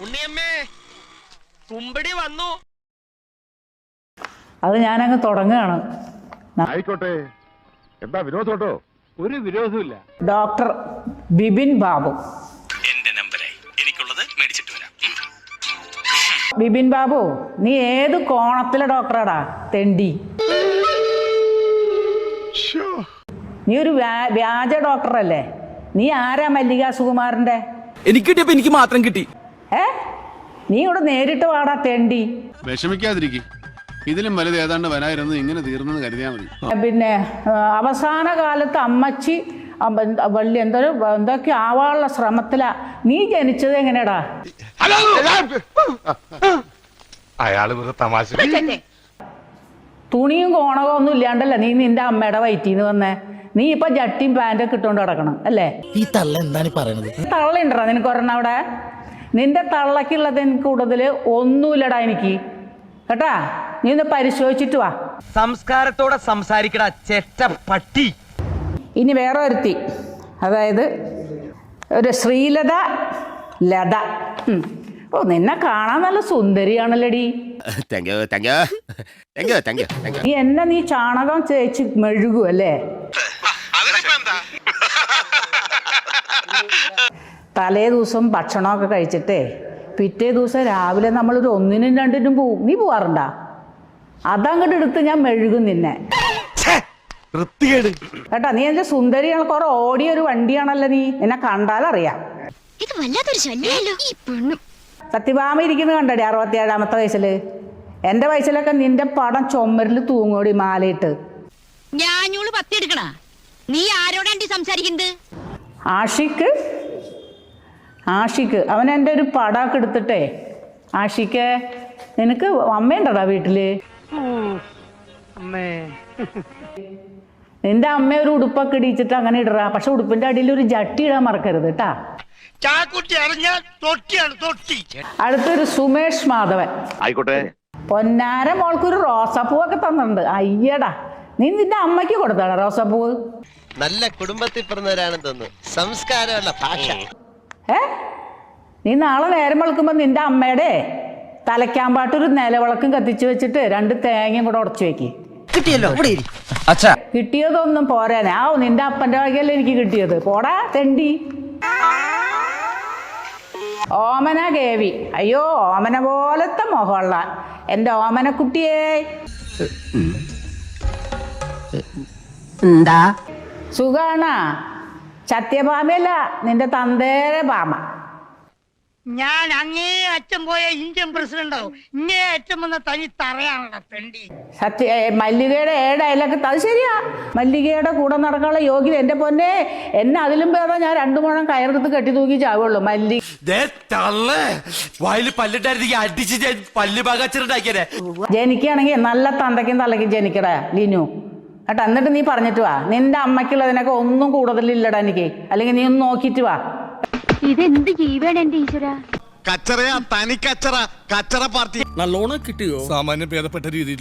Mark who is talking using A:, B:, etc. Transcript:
A: ഉണ്ണിയമ്മേ തുമ്പടി വന്നു.
B: അത് ഞാൻ ഞാനങ്ങ് തുടങ്ങുകയാണ്
C: ആയിക്കോട്ടെ. എന്താ വിനോദോട്ടോ
D: ഒരു വിരോധമില്ല
B: ഡോക്ടർ ബിബിൻ ബാബു.
E: എന്റെ നമ്പറായി എനിക്കുള്ളത് മേടിച്ചിട്ട് വരാം.
B: ബിബിൻ ബാബു നീ ഏത് കോണത്തിലെ ഡോക്ടറാടാ? തെണ്ടി. നീ ഒരു വ്യാ- വ്യാജ ഡോക്ടറല്ലേ? നീ ആരാ മല്ലികാ സുകുമാരന്റെ
F: എനിക്ക് കിട്ടിയപ്പോ എനിക്ക് മാത്രം കിട്ടി.
B: ഏ? നീ ഇവിടെ നേരിട്ട് വാടാ തേണ്ടി.
G: വിഷമിക്കാതിരിക്കും. ഇതിലും വലുത് ഏതാണ്ട് വരായിരുന്നു ഇങ്ങനെ തീർന്നെന്ന് കരുതിയാൽ മതി.
B: പിന്നെ അവസാന കാലത്ത് അമ്മച്ചി അമ്മ- വള്ളി എന്തോ എന്തൊക്കെ ആവാനുള്ള ശ്രമത്തിലാ. നീ ജനിച്ചത് എങ്ങനെയാടാ
C: അയാൾ തമാശ
B: തുണിയും കോണകവും ഒന്നും ഇല്ലാണ്ടല്ല നീ നിന്റെ അമ്മയുടെ വയറ്റിന്ന് വന്നേ? നീ ഇപ്പൊ ജട്ടിയും പാന്റൊക്കെ ഇട്ടുകൊണ്ട് കിടക്കണം അല്ലേ?
F: ഈ തള്ള എന്താണ് പറയുന്നത്
B: തള്ളയുണ്ടോ നിനക്ക് ഒരെണ്ണം അവിടെ? നിന്റെ തള്ളക്കുള്ളതിന് കൂടുതൽ ഒന്നുമില്ലടാ എനിക്ക്. കേട്ടാ? നീ ഒന്ന് പരിശോധിച്ചിട്ട് വാ.
A: സംസ്കാരത്തോടെ സംസാരിക്കടാ ചെറ്റ പട്ടി.
B: ഇനി വേറെ ഒരുത്തി അതായത് ഒരു ശ്രീലത ലത. ഓ നിന്നെ കാണാൻ നല്ല സുന്ദരിയാണല്ലടി. നീ എന്നെ നീ ചാണകം ചേച്ച് മെഴുകും അല്ലേ? തലേ ദിവസം ഭക്ഷണമൊക്കെ കഴിച്ചിട്ടേ പിറ്റേ ദിവസം രാവിലെ നമ്മളൊരു ഒന്നിനും രണ്ടിനും പോവും. നീ പോവാറുണ്ടാ? അതങ്ങോട്ട് എടുത്ത് ഞാൻ മെഴുകും നിന്നെ. കേട്ടാ നീ എന്റെ സുന്ദരിയാണ് കുറെ ഓടിയ ഒരു വണ്ടിയാണല്ലോ നീ. എന്നെ കണ്ടാലറിയാം.
H: ഇത് വല്ലാത്തൊരു ശല്യമല്ലോ ഈ പെണ്ണും.
B: സത്യഭാമ ഇരിക്കുന്നത് കണ്ടടി അറുപത്തിയേഴാമത്തെ വയസ്സിൽ. എന്റെ വയസ്സിലൊക്കെ നിന്റെ പടം ചുമരിൽ തൂങ്ങോടി മാലയിട്ട്.
H: ഞാനൂൾ പത്തിയെടുക്കണ. നീ ആരോടാണ്ടി സംസാരിക്കുന്നത്?
B: ആഷിക്ക് ആഷിക്ക് അവൻ എന്റെ ഒരു പടാക്ക് എടുത്തിട്ടേ. ആഷിക്ക് നിനക്ക് അമ്മയുണ്ടടാ വീട്ടിൽ? നിന്റെ അമ്മ ഒരു ഉടുപ്പൊക്കെ ഇടിച്ചിട്ട് അങ്ങനെ ഇടറ. പക്ഷെ ഉടുപ്പിന്റെ അടിയിൽ ഒരു ജട്ടി ഇടാൻ മറക്കരുത് കേട്ടാ അടുത്തൊരു സുമേഷ് മാധവൻ.
C: ആയിക്കോട്ടെ.
B: പൊന്നാര മോൾക്ക് മോൾക്കൊരു റോസാപ്പൂവൊക്കെ തന്നിട്ടുണ്ട്. അയ്യടാ നീ നിന്റെ അമ്മയ്ക്ക് കൊടുത്താടാ റോസാപ്പൂ
I: നല്ല കുടുംബത്തിൽ പിറന്നവരാണെന്ന് തോന്നുന്നു. സംസ്കാരമുള്ള ഭാഷ.
B: ഏ? നീ നാളെ നേരം വെളുക്കുമ്പോൾ നിന്റെ അമ്മയുടെ തലയ്ക്കാമ്പാട്ടൊരു നിലവിളക്കും കത്തിച്ചു വെച്ചിട്ട് രണ്ട് തേങ്ങയും കൂടെ ഉടച്ചു വെക്ക്.
F: അച്ഛാ.
B: കിട്ടിയതൊന്നും പോരാനെ. ആ നിന്റെ അപ്പന്റെ വകയല്ലേ എനിക്ക് കിട്ടിയത്. പോടാ തെണ്ടി. ഓമന കേവി അയ്യോ ഓമന പോലത്തെ മുഖമുള്ള എന്റെ ഓമനക്കുട്ടിയേ.
J: എന്താ?
B: സുഖാണ? സത്യഭാമയല്ല നിന്റെ തന്തേരെ ഭാമ.
A: ഞാൻ അങ്ങേ അറ്റം പോയ ഇന്ത്യൻ പ്രസിഡന്റ് ആവും ഇങ്ങേ അറ്റം വന്ന തനി തറയാണല്ലോ പെണ്ടി.
B: സത്യ മല്ലികയുടെ ഏട അയലൊക്കെ അത് ശരിയാ. മല്ലികയുടെ കൂടെ നടക്കാനുള്ള യോഗ്യത എന്റെ പൊന്നെ. എന്നെ അതിലും പേരോ ഞാൻ രണ്ടു മുഴം കയറെടുത്ത് കെട്ടി തൂക്കി ചാവുള്ളൂ. മല്ലി
F: വായിൽ പല്ലിട്ടായിരുന്നെങ്കിൽ അടിച്ച് ഞാൻ പല്ല് പാകാച്ചിട്ടുണ്ടാക്കിയേ
B: ജനിക്കുകയാണെങ്കിൽ നല്ല തന്തയ്ക്കും തള്ളയ്ക്കും ജനിക്കടാ ലിനു. കേട്ടോ എന്നിട്ട് നീ പറഞ്ഞിട്ട് വാ. നിന്റെ അമ്മയ്ക്കുള്ളതിനൊക്കെ ഒന്നും കൂടുതലില്ലടാ എനിക്ക്. അല്ലെങ്കിൽ നീ ഒന്ന് നോക്കിയിട്ട് വാ.
H: ഇതെന്ത് ജീവനാണ് എന്റെ ഈശ്വര?
G: കച്ചറയാ തനി കച്ചറ കച്ചറ പാർട്ടി.
F: നല്ലോണം കിട്ടിയോ? സാമാന്യം ഭേദപ്പെട്ട രീതിയിൽ